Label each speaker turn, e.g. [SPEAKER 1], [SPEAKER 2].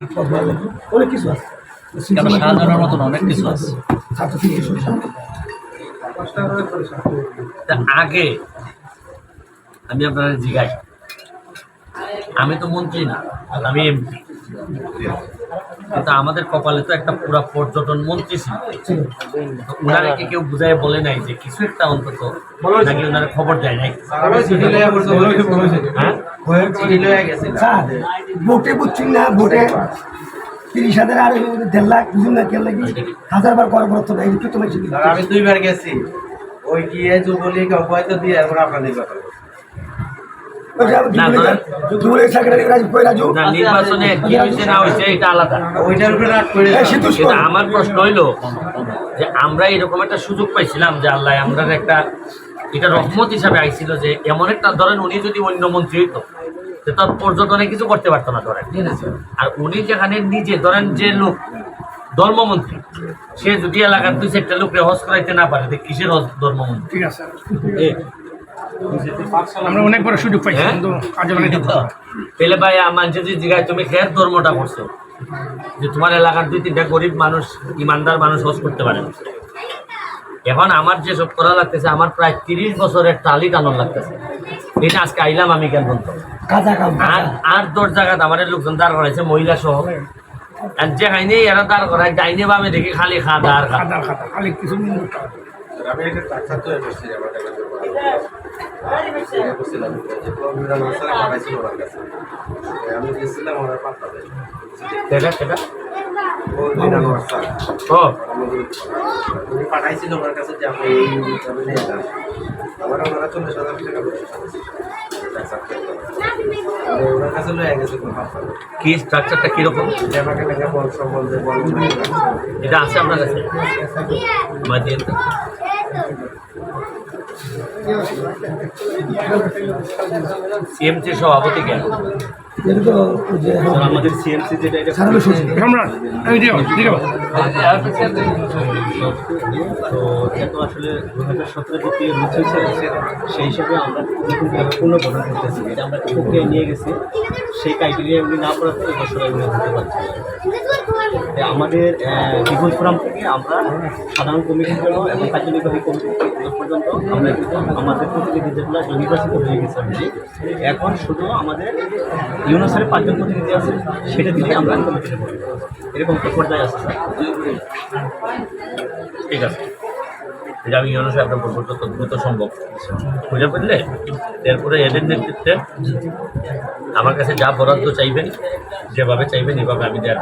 [SPEAKER 1] অনেক কিছু
[SPEAKER 2] অনেক কিছু আগে আমি আপনারা জিজ্ঞাসা আমি তো মন্ত্রী না আমি এমপি। কিন্তু আমাদের কপালে তো একটা পুরা পর্যটন মন্ত্রী ছিল। তো ওনারাকে কেউ বুঝাই বলে নাই যে কিছু একটা অন্তত নাকি ওনারা খবর দেয় নাই? হ্যাঁ?
[SPEAKER 1] ভোটে বুঝছি না ভোটে তিরিশ হাজার আর দেড় লাখ বুঝুন না কেন লাগি হাজার বার করার পর তো নাই
[SPEAKER 3] আমি দুইবার গেছি। ওই গিয়ে যুবলীগ অব্যাহত দিয়ে এরপর আপনাদের কথা বলব।
[SPEAKER 2] না, ধরেন-
[SPEAKER 1] যুবলীগ সেক্রেটারি রাজু কই রাজু
[SPEAKER 2] না নির্বাচনে কি হয়েছে না হয়েছে এটা আলাদা। আমার প্রশ্ন হইল যে আমরা এরকম একটা সুযোগ পাইছিলাম যে আল্লাহ আমরা একটা এটা রহমত হিসাবে আইছিল যে এমন একটা ধরেন উনি যদি অন্য মন্ত্রী হইতো সে তার পর্যটনে কিছু করতে পারতো না ধরেন। আর উনি যেখানে নিজে ধরেন যে লোক ধর্মমন্ত্রী সে যদি এলাকার দুই চারটা লোক হজ করাইতে না পারে কিসের হজ ধর্মমন্ত্রী?
[SPEAKER 4] ঠিক আছে। আমরা অনেক বড় সুযোগ পাইছি
[SPEAKER 2] হ্যাঁ?
[SPEAKER 4] কিন্তু কাজে লাগাইতে
[SPEAKER 2] পেলে ভাই আমার যদি জিগায় তুমি খের ধর্মটা করছ যে তোমার এলাকার দুই তিনটা গরিব মানুষ ইমানদার মানুষ হজ করতে পারে এখন আমার যে সব করা লাগতেছে আমার প্রায় তিরিশ বছরের টালি টানন লাগতেছে। এটা আজকে আইলাম আমি কেন বলতো আর আর দশ জায়গাত আমাদের লোকজন দাঁড় করাইছে মহিলা সহ। আর যে খাইনি এরা দাঁড় করায় ডাইনে বামে দেখি খালি খা দাঁড় খা
[SPEAKER 4] খাতা খাতা খালি কিছু
[SPEAKER 3] আমি এসেছি আমার টাকা করছিলাম যে প্রবলেমটা মাসারে পাঠাইছিল ওনার কাছে। আমি গেছিলাম ওনার দেয়
[SPEAKER 2] সেটা সেটা?
[SPEAKER 3] পাঠাইছিল কাছে যে আপনি এই হিসাবে নিয়ে যান আমার ওনারা চল্লিশ হাজার টাকা ওনার কাছে লয়ে গেছে
[SPEAKER 2] কি স্ট্রাকচারটা কীরকম?
[SPEAKER 3] যে আমাকে টাকা বল সম্বন্ধে বল।
[SPEAKER 2] এটা আছে আপনার কাছে। সিএমসি সভাপতি কেন
[SPEAKER 5] আমাদের সিএমসি যেটা এটা তো এটা তো আসলে দু হাজার সতেরো যে পেয়ে হয়েছে সেই হিসাবে আমরা করতেছি এটা আমরা প্রক্রিয়ায় নিয়ে গেছি সেই ক্রাইটেরিয়া এগুলি না পড়াতে এবছর এগুলি হতে পারছে আমাদের বিপুল ফোরাম থেকে আমরা সাধারণ কমিটির জন্য এবং কার্যনির্বাহী কমিটি পর্যন্ত আমরা আমাদের প্রতিনিধি যেগুলো নির্বাচিত হয়ে গেছে। এখন শুধু আমাদের ইউনিভার্সিটির পাঁচজন প্রতিনিধি আছে, সেটা দিলে আমরা কমিটিতে এরকম পর্যায়ে আছে
[SPEAKER 2] ঠিক আছে। আমি ইউনো সাহেবকে বলব যত দ্রুত সম্ভব। বুঝে ফেললে এরপরে এদের নেতৃত্বে আমার কাছে যা বরাদ্দ চাইবেন, যেভাবে চাইবেন, এভাবে আমি দেওয়ার